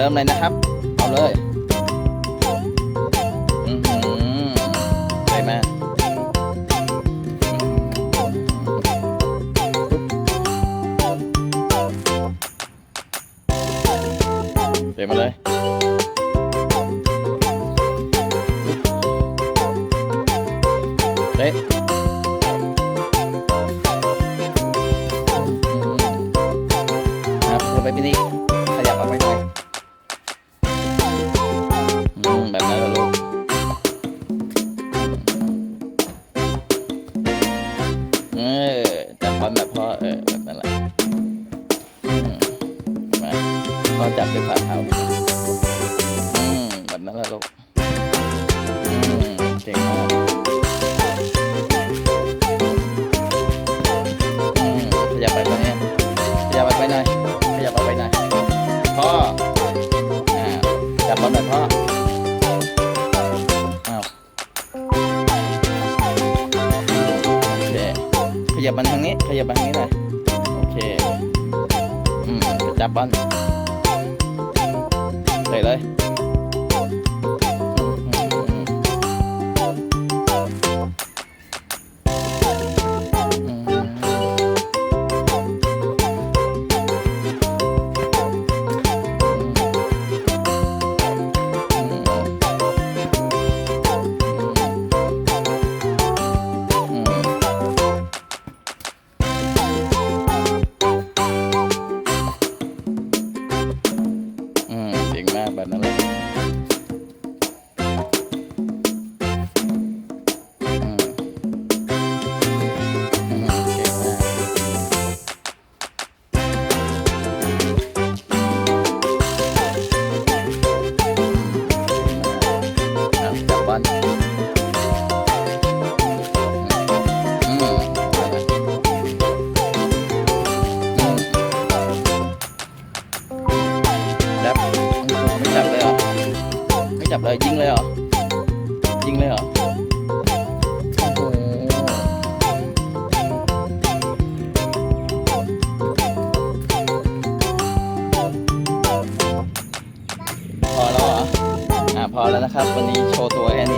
เริ่มเลยนะครับ เอาเลยอือหือไปมาเตะมาเลยเตะครับเธอไปพี่นี่ขยับออกไป พ่อจับด้วยฝ่าเท้าอืมแบบนั้นแหละลูกอืมเก่งมากอืมขยับไปตรงนี้ขยับไปไหน่อยขยับไปหน่อยพ่ออ่าจับบอลหน่อยพ่ออ้าวโอเคขยับมันทางนี้ขยับมันทางนี้หน่อยโอเค อืมจะจับบอล เต ก่ง บเลยยิงเลยเหรอยิงเลยเหรอโอ้โหพอแล้วเหรออ่าพอแล้วนะครับ วันนี้โชว์ตัวแค่นี้